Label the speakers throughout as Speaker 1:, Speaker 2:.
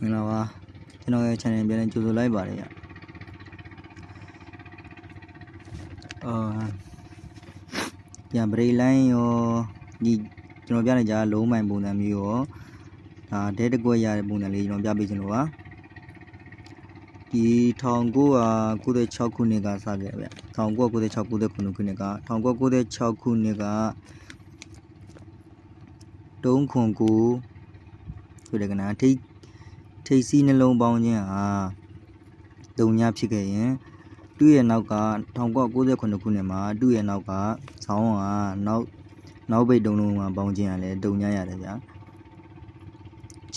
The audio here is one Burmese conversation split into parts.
Speaker 1: မင်္ဂလာပါကျွန်တော်ရဲ့ channel ပြန်လည်ကြိုဆိုလိုက်ပါတယ်ဗျအာပြန်ပရိလိုင်းရောဒီကျွန်တော်ပြနေကြလုံးမိုင်ပုံစံမျိုးရောဒါဒဲတကွက်ရတဲ့ပုံစံလေးကျွန်တော်ပြပေးချင်လို့ပါဒီ1996ခုနှစ်ကစခဲ့ဗျ1996 99ခုနှစ်က1996ခုနှစ်ကတုံးခွန်ကိုဆိုတဲ့ကနာထိတ် ထိတ်စီးနှလုံးပေါင်းခြင်းဟာဒုံညဖြစ်ခဲ့ရင်သူ့ရဲ့နောက်က1998ခုနှစ်မှာသူ့ရဲ့နောက်ကဇောင်းဟာနောက်နောက်ဘိတ်တုံးလုံးမှာပေါင်းခြင်းဟာလည်းဒုံညရတယ်ဗျာ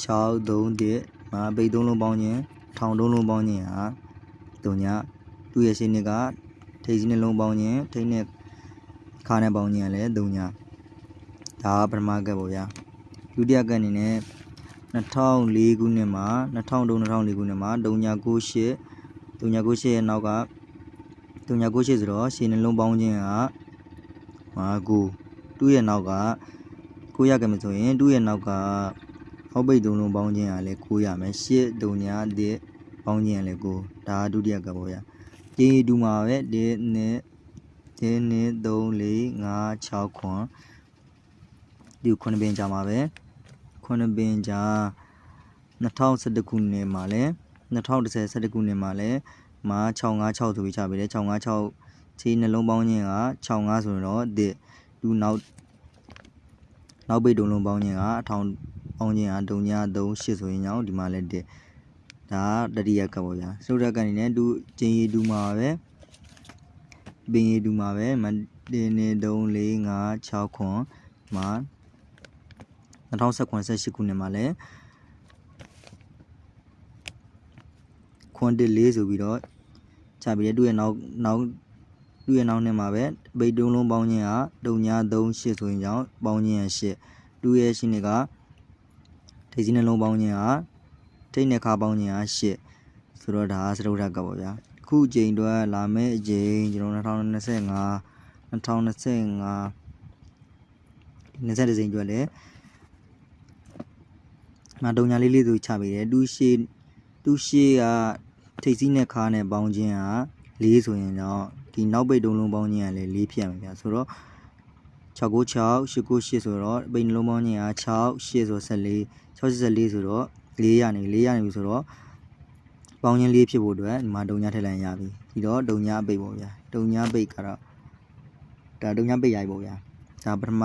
Speaker 1: 6 3 1မှာဘိတ်တုံးလုံးပေါင်းခြင်းထောင်တုံးလုံးပေါင်းခြင်းဟာဒုံညသူ့ရဲ့ရှင်းနှစ်ကထိတ်စီးနှလုံးပေါင်းခြင်းထိတ်နဲ့ခါနဲ့ပေါင်းခြင်းဟာလည်းဒုံညဒါကပထမကပ်ပေါ့ဗျာဒုတိယကပ်အနေနဲ့ 2004ခုနှစ်မှာ2003 2004ခုနှစ်မှာ3998 3998ရဲ့နောက်က3998ဆိုတော့ရှင်းနှလုံးပေါင်းခြင်းကဟာကိုသူ့ရဲ့နောက်ကကိုရခဲ့မယ်ဆိုရင်သူ့ရဲ့နောက်ကဟောက်ပိတ်သုံးလုံးပေါင်းခြင်းကလည်းကိုရမယ်ရှစ်ဒုံညာတဲ့ပေါင်းခြင်းကလည်းကိုဒါဒုတိယကပေါ့ဗျာကျေးဒူမှာပဲဒီနှစ်ဒီနှစ်3 4 5 6ခွန်ဒီခုနှစ်ပင်ကြာမှာပဲ ခုနှစ်ပင်ကြာ2011ခုနှစ်မှာလဲ2010 11ခုနှစ်မှာလဲမှာ656ဆိုပြီးချပေးတယ်656ချီနှလုံးပေါင်းခြင်းက65ဆိုတော့ဒီသူနောက်နောက်ပိတ်တုံးလုံးပေါင်းခြင်းကအထောင်ပေါင်းခြင်းကဒုံညာ38ဆိုရင်ညောင်းဒီမှာလဲဒီဒါတတိယကပ်ပေါ့ဗျာစုရကပ်အနေနဲ့သူကျင်းရီဒူမှာပဲပင်ရီဒူမှာပဲမတင်နေ3 4 5 6ခွန်မှာ 2018ခုနှစ်မှာလဲခွန်တစ်လေးဆိုပြီးတော့ချပြီးတဲ့သူ့ရဲ့နောက်နောက်သူ့ရဲ့နောက်နှစ်မှာပဲဘိတ်တုံးလုံးပေါင်းခြင်းကတုံညာ38ဆိုရင်ကြောင့်ပေါင်းခြင်းရ8သူ့ရဲ့ရှင်းနေကထိပ်စီးနှလုံးပေါင်းခြင်းကထိတ်နဲ့ခါပေါင်းခြင်းက8ဆိုတော့ဒါစရုပ်ထက်ကပေါ့ဗျာခုအချိန်တော့လာမယ့်အချိန်ကျွန်တော်2025 2025 20ချိန်ကျွတ်လဲ မတုံညာလေးလေးဆိုချပေးတယ်တူရှိတူရှိကထိတ်စီးနဲ့ခါနဲ့ပေါင်းခြင်းက၄ဆိုရင်တော့ဒီနောက်ပိတ်တုံးလုံးပေါင်းခြင်းကလည်း၄ဖြစ်ရမှာဗျာဆိုတော့696 898ဆိုတော့ပိတ်နှလုံးပေါင်းခြင်းက6 8ဆို14 614ဆိုတော့4ရနေ4ရနေပြီဆိုတော့ပေါင်းခြင်း၄ဖြစ်ဖို့အတွက်ဒီမှာတုံညာထည့်လိုက်ရပြီဒီတော့တုံညာပိတ်ပေါ့ဗျာတုံညာပိတ်ကတော့ဒါတုံညာပိတ်ရိုက်ပေါ့ဗျာဒါပထမ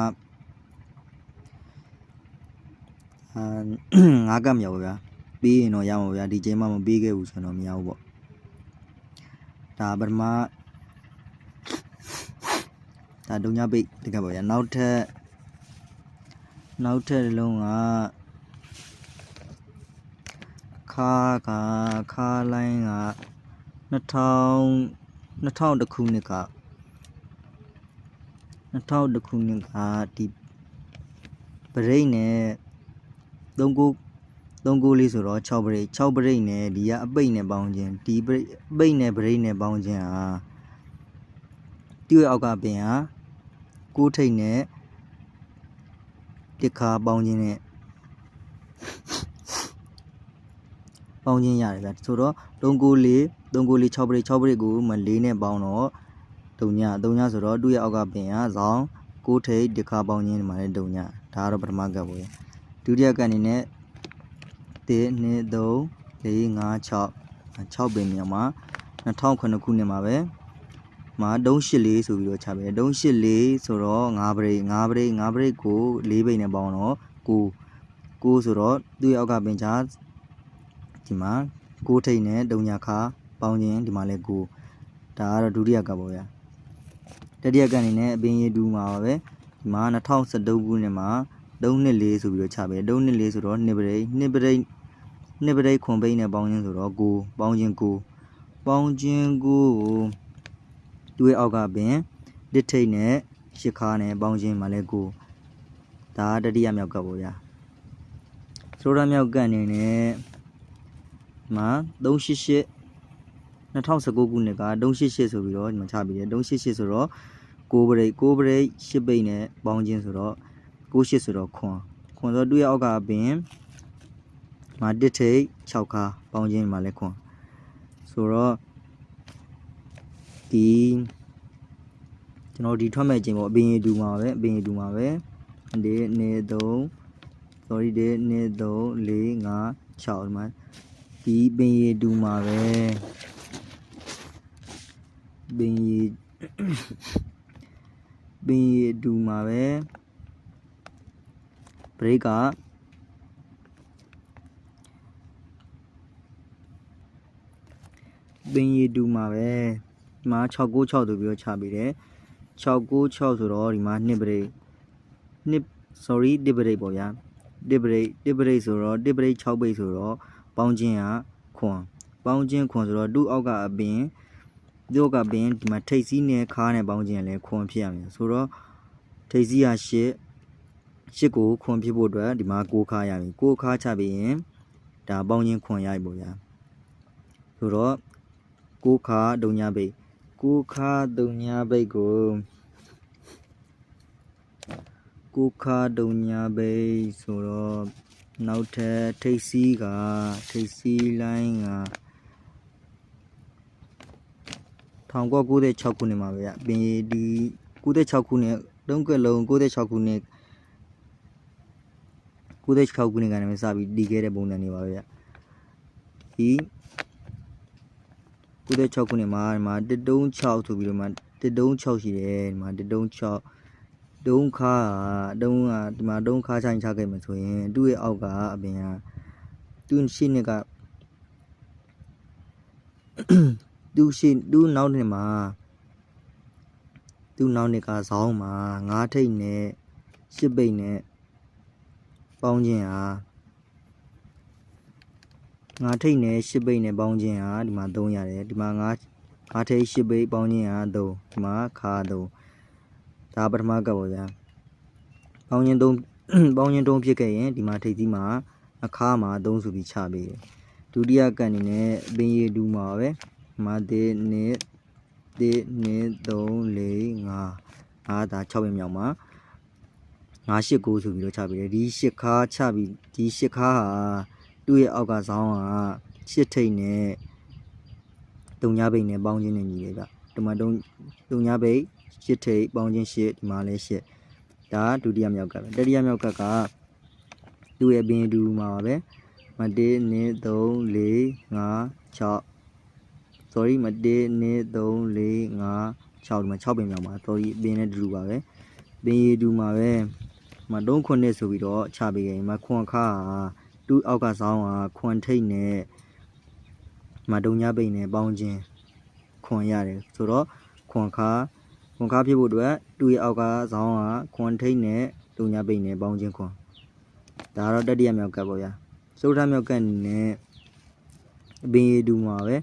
Speaker 1: အာငါးကပ်မြောက်ပါဗျာပြီးရင်တော့ရမှာဗျာဒီချိန်မှမပြီးခဲ့ဘူးဆိုတော့မရဘူးပေါ့ဒါပထမဒါဒုံညာပိတ်တကယ်ပါဗျာနောက်ထပ်နောက်ထပ်တစ်လုံးကခါကခါလိုင်းက2000 2000ခုနှစ်က2000ခုနှစ်ကဒီပရိတ်နဲ့ 3ကို3ကိုလေးဆိုတော့6ပရိတ်6ပရိတ်နဲ့ဒီကအပိတ်နဲ့ပေါင်းခြင်းဒီပရိတ်အပိတ်နဲ့ပရိတ်နဲ့ပေါင်းခြင်းဟာသူ့ရဲ့အောက်ကပင်ဟာကိုးထိတ်နဲ့တစ်ခါပေါင်းခြင်းနဲ့ပေါင်းခြင်းရတယ်ဗျဆိုတော့3ကိုလေး3ကိုလေး6ပရိတ်6ပရိတ်ကိုမ4နဲ့ပေါင်းတော့တုံညတုံညဆိုတော့သူ့ရဲ့အောက်ကပင်ဟာဇောင်းကိုးထိတ်တစ်ခါပေါင်းခြင်းဒီမှာလည်းတုံညဒါကတော့ပထမကပ်ပေါ့ရ ဒုတိယကပ်အနေနဲ့1 2 3 4 5 6 6ပင်မြောက်မှာ2009ခုနှစ်မှာပဲမှာ384ဆိုပြီးတော့ချပဲ384ဆိုတော့5ပရိတ်5ပရိတ်5ပရိတ်ကို4ပိတ်နဲ့ပေါင်းတော့9 9ဆိုတော့သူ့ရဲ့အောက်ကပင်ချာဒီမှာ6ထိတ်နဲ့တုံညာခါပေါင်းခြင်းဒီမှာလဲ9ဒါကတော့ဒုတိယကပ်ပေါ့ဗျာတတိယကပ်အနေနဲ့အပင်ရည်တူမှာပါပဲဒီမှာ2012ခုနှစ်မှာ 3နှစ်4ဆိုပြီးတော့ချပဲ3နှစ်4ဆိုတော့2ပရိတ်2ပရိတ်2ပရိတ်ခွန်ပိတ်နဲ့ပေါင်းခြင်းဆိုတော့9ပေါင်းခြင်း9ပေါင်းခြင်း9ကိုသူ့ရဲ့အောက်ကပင်တစ်ထိတ်နဲ့ရှစ်ခါနဲ့ပေါင်းခြင်းမှလည်း9ဒါတတိယမြောက်ကပ်ပေါ့ဗျာဆိုတော့မြောက်ကပ်အနေနဲ့မှာ388 2019ခုနှစ်က388ဆိုပြီးတော့ဒီမှာချပြီးတယ်388ဆိုတော့6ပရိတ်6ပရိတ်10ပိတ်နဲ့ပေါင်းခြင်းဆိုတော့ 68ဆိုတော့ခွန်ခွန်ဆိုတော့သူ့ရဲ့အောက်ကပင်မှာတစ်ထိတ်6ခါပေါင်းခြင်းမှာလဲခွန်ဆိုတော့ဒီကျွန်တော်ဒီထွက်မဲ့ခြင်းပေါ့အပင်ရည်တူမှာပဲအပင်ရည်တူမှာပဲဒီနေ3 sorry ဒီနေ3 4 5 6ဒီမှာဒီပင်ရည်တူမှာပဲပင်ရည်ပင်ရည်တူမှာပဲ break ကပင်ရည်တူမှာပဲဒီမှာ696ဆိုပြီးတော့ချပေးတယ်696ဆိုတော့ဒီမှာ2 break 2 sorry 1 break ပေါ့ဗျာ1 break 1 break ဆိုတော့1 break 6 break ဆိုတော့ပေါင်းခြင်းကခွန်ပေါင်းခြင်းခွန်ဆိုတော့ဒုအောက်ကအပင်ဒုအောက်ကပင်ဒီမှာထိတ်စီးနဲ့ခါးနဲ့ပေါင်းခြင်းကလည်းခွန်ဖြစ်ရမယ်ဆိုတော့ထိတ်စီးက8 ရှစ်ကိုခွန်ဖြစ်ဖို့အတွက်ဒီမှာ6ခါရပြီ6ခါချပြီးရင်ဒါပေါင်းခြင်းခွန်ရပြီပေါ့ဗျာဆိုတော့6ခါဒုံညာဘိတ်6ခါဒုံညာဘိတ်ကို6ခါဒုံညာဘိတ်ဆိုတော့နောက်ထပ်ထိတ်စီးကထိတ်စီးလိုင်းက1996ခုနှစ်မှာပဲဗျပင်ဒီ96ခုနှစ်တုံးကလုံး96ခုနှစ် 96ခုနှစ်ကနေစပြီးတည်ခဲ့တဲ့ပုံစံတွေပါပဲဗျဒီ96ခုနှစ်မှာဒီမှာ136ဆိုပြီးတော့မှ136ရှိတယ်ဒီမှာ136တုံးခါတုံးကဒီမှာတုံးခါချိုင်းချခဲ့မှာဆိုရင်သူ့ရဲ့အောက်ကအပြင်ကသူ့ရှေ့နှစ်ကသူ့ရှေ့သူ့နောက်နှစ်မှာသူ့နောက်နှစ်ကဇောင်းမှာငါးထိတ်နဲ့ရှစ်ပိတ်နဲ့ ပေါင်းခြင်းဟာငါးထိတ်နဲ့ရှစ်ပိတ်နဲ့ပေါင်းခြင်းဟာဒီမှာ3ရတယ်ဒီမှာငါးငါးထိတ်ရှစ်ပိတ်ပေါင်းခြင်းဟာ3ဒီမှာခါ3ဒါပထမကပ်ပေါ့ဗျာပေါင်းခြင်း3ပေါင်းခြင်း3ဖြစ်ခဲ့ရင်ဒီမှာထိတ်ကြီးမှာအခါမှာ3ဆိုပြီးချပေးတယ်ဒုတိယကပ်အနေနဲ့အပင်ရည်ဒူမှာပဲဒီမှာဒီနှစ်ဒီနှစ်3 4 5အာဒါ6ပဲမြောက်မှာ 9 8 9ဆိုပြီးတော့ချပေးတယ်ဒီ8ခါချပြီးဒီ8ခါဟာသူ့ရဲ့အောက်ကဇောင်းက8ထိတ်နဲ့တုံညာဘိတ်နဲ့ပေါင်းခြင်းနဲ့ညီတယ်ဗျဒီမှာတုံတုံညာဘိတ်8ထိတ်ပေါင်းခြင်း8ဒီမှာလည်း8ဒါဒုတိယမြောက်ကပဲတတိယမြောက်ကကသူ့ရဲ့ဘင်းဒူမှာပါပဲမ1 2 3 4 5 6 sorry မ1 2 3 4 5 6ဒီမှာ6ပင်မြောက်ပါ sorry ပင်နဲ့တူပါပဲပင်ရည်တူမှာပဲ မတုံးခွနှစ်ဆိုပြီးတော့ချပေးရင်မခွန်ခါတူအောက်ကဆောင်းကခွန်ထိတ်နဲ့မတုံညပိတ်နဲ့ပေါင်းခြင်းခွန်ရတယ်ဆိုတော့ခွန်ခါခွန်ခါဖြစ်ဖို့အတွက်တူရဲ့အောက်ကဆောင်းကခွန်ထိတ်နဲ့တုံညပိတ်နဲ့ပေါင်းခြင်းခွန်ဒါကတော့တတိယမြောက်ကပ်ပေါ့ဗျာစုထမြောက်ကပ်အနေနဲ့အပင်ရည်တူမှာပဲ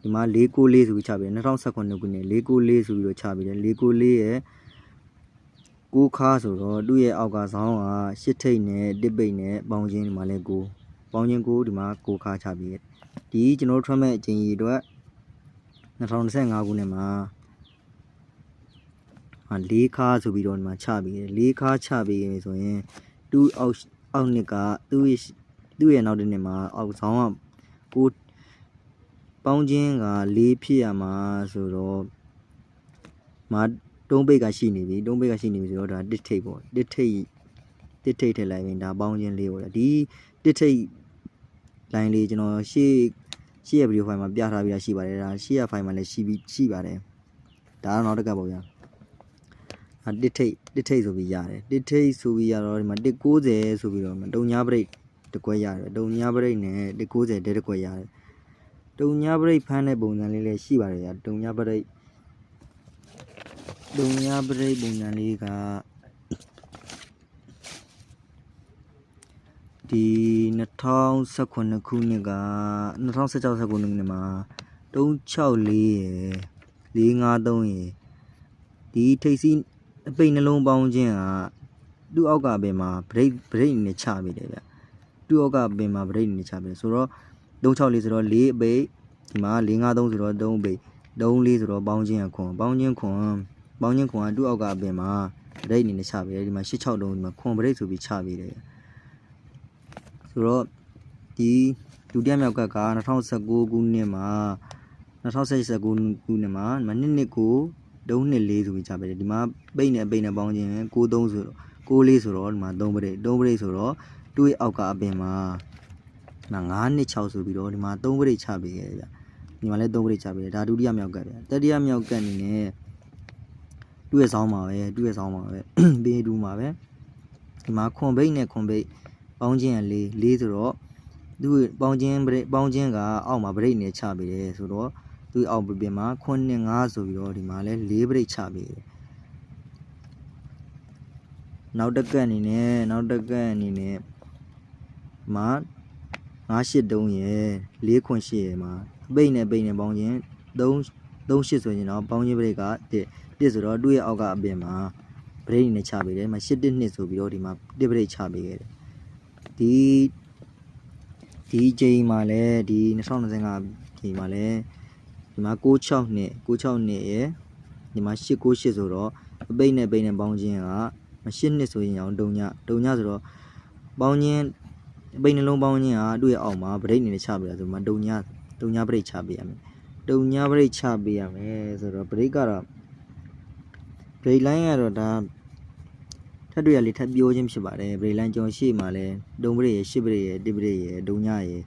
Speaker 1: ဒီမှာ494ဆိုပြီးချပေးတယ်2019ခုနှစ်494ဆိုပြီးတော့ချပေးတယ်494ရဲ့ ကိုခါဆိုတော့သူ့ရဲ့အောက်ကဇောင်းကရှစ်ထိတ်နဲ့တစ်ပိတ်နဲ့ပေါင်းချင်းဒီမှာလဲကိုပေါင်းချင်းကိုဒီမှာကိုခါချပေးတယ်ဒီကျွန်တော်ထွက်မဲ့အချိန်ကြီးအတွက်2025ခုနှစ်မှာဟာ၄ခါဆိုပြီးတော့ဒီမှာချပေးတယ်၄ခါချပေးရင်ဆိုရင်သူ့အောက်အောက်နှစ်ကသူ့ရဲ့သူ့ရဲ့နောက်တစ်နှစ်မှာအောက်ဇောင်းကကိုပေါင်းချင်းက၄ဖြစ်ရမှာဆိုတော့မ တုံးပိတ်ကရှိနေပြီတုံးပိတ်ကရှိနေပြီဆိုတော့ဒါတစ်ထိတ်ပေါ့တစ်ထိတ်တစ်ထိတ်ထည့်လိုက်ရင်ဒါပေါင်းချင်းလေးပေါ့ဒီတစ်ထိတ်လိုင်းလေးကျွန်တော်ရှေ့ရှေ့ရဗီဒီယိုဖိုင်မှာပြထားပြီးတာရှိပါတယ်ဒါရှေ့ရဖိုင်မှာလည်းရှိပြီးရှိပါတယ်ဒါတော့နောက်တစ်ကပ်ပေါ့ဗျာအတစ်ထိတ်တစ်ထိတ်ဆိုပြီးရတယ်တစ်ထိတ်ဆိုပြီးရတော့ဒီမှာ190ဆိုပြီးတော့တုံညာပရိတ်တကွက်ရတယ်တုံညာပရိတ်နဲ့190တဲတကွက်ရတယ်တုံညာပရိတ်ဖမ်းတဲ့ပုံစံလေးလည်းရှိပါတယ်ဗျာတုံညာပရိတ် တုံညာပရိတ်ပုံစံလေးကဒီ2019ခုနှစ်က2016ခုနှစ်မှာ364ရယ်453ရယ်ဒီထိပ်စီးအပိတ်နှလုံးပေါင်းခြင်းကသူ့အောက်ကပင်မှာ break break နဲ့ချပေးတယ်ဗျသူ့အောက်ကပင်မှာ break နဲ့ချပေးတယ်ဆိုတော့364ဆိုတော့4အပိတ်ဒီမှာ453ဆိုတော့3အပိတ်34ဆိုတော့ပေါင်းခြင်းခွန်ပေါင်းခြင်းခွန် ပေါင်းခြင်းခွန်ကသူ့အောက်ကအပင်မှာ break အနေနဲ့ချပေးတယ်ဒီမှာ86တုံးဒီမှာခွန် break ဆိုပြီးချပေးတယ်ဆိုတော့ဒီဒုတိယမြောက်ကတ်က2019ခုနှစ်မှာ2019ခုနှစ်မှာမနှစ်နှစ်ကို3နှစ်4ဆိုပြီးချပေးတယ်ဒီမှာပိတ်နဲ့ပိတ်နဲ့ပေါင်းခြင်း93ဆိုတော့94ဆိုတော့ဒီမှာ3ပရိတ်3ပရိတ်ဆိုတော့တွေးအောက်ကအပင်မှာဒီမှာ9နှစ်6ဆိုပြီးတော့ဒီမှာ3ပရိတ်ချပေးခဲ့တယ်ဗျဒီမှာလည်း3ပရိတ်ချပေးတယ်ဒါဒုတိယမြောက်ကတ်ဗျတတိယမြောက်ကတ်အနေနဲ့ တူရဲ့ဆောင်းပါပဲတူရဲ့ဆောင်းပါပဲဘေးဒူးမှာပဲဒီမှာခွန်ဘိတ်နဲ့ခွန်ဘိတ်ပေါင်းခြင်းက4 4ဆိုတော့သူပေါင်းချင်းဗရိတ်ပေါင်းချင်းကအောက်မှာဗရိတ်နဲ့ချပေးတယ်ဆိုတော့သူအောက်ပြင်မှာ9 5ဆိုပြီးတော့ဒီမှာလဲ4ဗရိတ်ချပေးတယ်နောက်တစ်ကက်အနေနဲ့နောက်တစ်ကက်အနေနဲ့မှာ983ရယ်4ခွန်8ရယ်မှာအပိတ်နဲ့ပိတ်နဲ့ပေါင်းချင်း3 38ဆိုရင်တော့ပေါင်းချင်းဗရိတ်က1 1ဆိုတော့သူ့ရဲ့အောက်ကအပြင်မှာဗရိတ်နဲ့ချပေးတယ်မှာ8 1 2ဆိုပြီးတော့ဒီမှာ1ဗရိတ်ချပေးခဲ့တယ်ဒီဒီချိန်မှာလည်းဒီ2025ချိန်မှာလည်းဒီမှာ66နှစ်66နှစ်ရယ်ဒီမှာ898ဆိုတော့အပိတ်နဲ့ပိတ်နဲ့ပေါင်းခြင်းကမ8နှစ်ဆိုရင်အောင်တုံညတုံညဆိုတော့ပေါင်းခြင်းအပိတ်နှလုံးပေါင်းခြင်းကသူ့ရဲ့အောက်မှာဗရိတ်နေနဲ့ချပေးရဆိုမှတုံညတုံညဗရိတ်ချပေးရမယ်တုံညဗရိတ်ချပေးရမယ်ဆိုတော့ဗရိတ်ကတော့ ဗရိတ်လိုင်းကတော့ဒါထပ်တွေ့ရလေထပ်ပြောခြင်းဖြစ်ပါတယ်ဗရိတ်လိုင်းကြောင်ရှေ့မှာလည်းတုံဗရိတ်ရယ်ရှစ်ဗရိတ်ရယ်တစ်ဗရိတ်ရယ်တုံညရယ်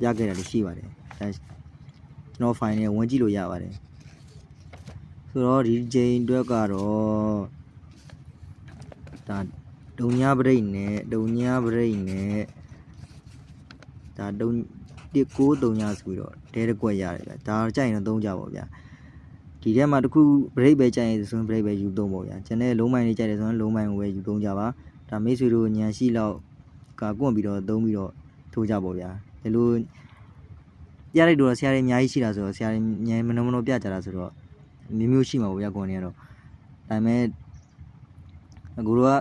Speaker 1: ပြခဲ့တာလည်းရှိပါတယ်ဒါကျွန်တော် file နဲ့ဝင်ကြည့်လို့ရပါတယ်ဆိုတော့ဒီချိန်အတွက်ကတော့ဒါတုံညဗရိတ်နဲ့တုံညဗရိတ်နဲ့ဒါတုံ19တုံညဆိုပြီးတော့ဒဲတစ်ကွက်ရတယ်ဗျဒါကြိုက်ရင်တော့သုံးကြပါဗျာ ဒီထဲမှာတစ်ခု break ပဲကြိုက်ရင်ဆိုရင် break ပဲယူသုံးပါဗျာကျန်တဲ့လုံးမိုင်းလေးကြိုက်တယ်ဆိုရင်လုံးမိုင်းကိုပဲယူသုံးကြပါဒါမိတ်ဆွေတို့ညံရှိလောက်ကကွန့်ပြီးတော့သုံးပြီးတော့ထိုးကြပါဗျာဒီလိုပြလိုက်တော့ဆရာတွေအများကြီးရှိတာဆိုတော့ဆရာတွေညံမနှမနှပြကြတာဆိုတော့မျိုးမျိုးရှိမှာပေါ့ဗျာကွန်တွေကတော့ဒါပေမဲ့အခုတော့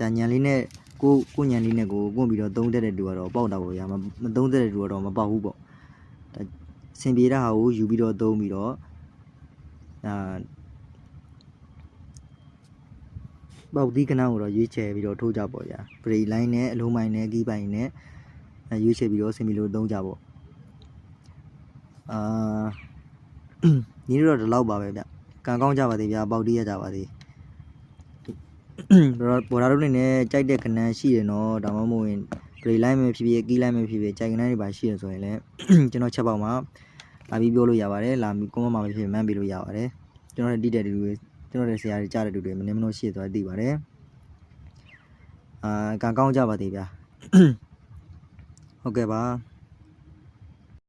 Speaker 1: ဒါညံလေးနဲ့ကိုကိုညံလေးနဲ့ကိုကွန့်ပြီးတော့သုံးတတ်တဲ့လူကတော့ပေါက်တာပေါ့ဗျာမမသုံးတတ်တဲ့လူကတော့မပေါက်ဘူးပေါ့ဒါစင်ပြေတဲ့ဟာကိုယူပြီးတော့သုံးပြီးတော့ ဒါပေါက်သီးကနန်းကိုတော့ရွေးချယ်ပြီးတော့ထိုးကြပေါ့ဗျာဘရိတ်လိုင်းနဲ့အလုံးမိုင်းနဲ့ကီးပိုင်နဲ့အဲရွေးချယ်ပြီးတော့စင်ပြေလို့သုံးကြပေါ့အာညီတို့တော့ဒီလောက်ပါပဲဗျကံကောင်းကြပါသေးဗျာပေါက်တီးရကြပါသေးတော့ဘော်ဒါတို့နေနဲ့ကြိုက်တဲ့ကနန်းရှိတယ်နော်ဒါမှမဟုတ်ရင်ဂရိတ်လိုက်မယ်ဖြစ်ဖြစ်ကီးလိုက်မယ်ဖြစ်ဖြစ်ကြိုက်ကနန်းတွေပါရှိရဆိုရင်လည်းကျွန်တော်ချက်ပေါက်မှာ လာပြီးပြောလို့ရပါတယ်လာပြီးကွန်မန့်မှာပဲဖြစ်ဖြစ်မှန်းပေးလို့ရပါတယ်ကျွန်တော်တို့တိတဲ့တူတွေကျွန်တော်တို့ဆရာတွေကြားတဲ့တူတွေမနေမလို့ရှိသွားသိပါတယ်အာကံကောင်းကြပါသေးဗျာဟုတ်ကဲ့ပါ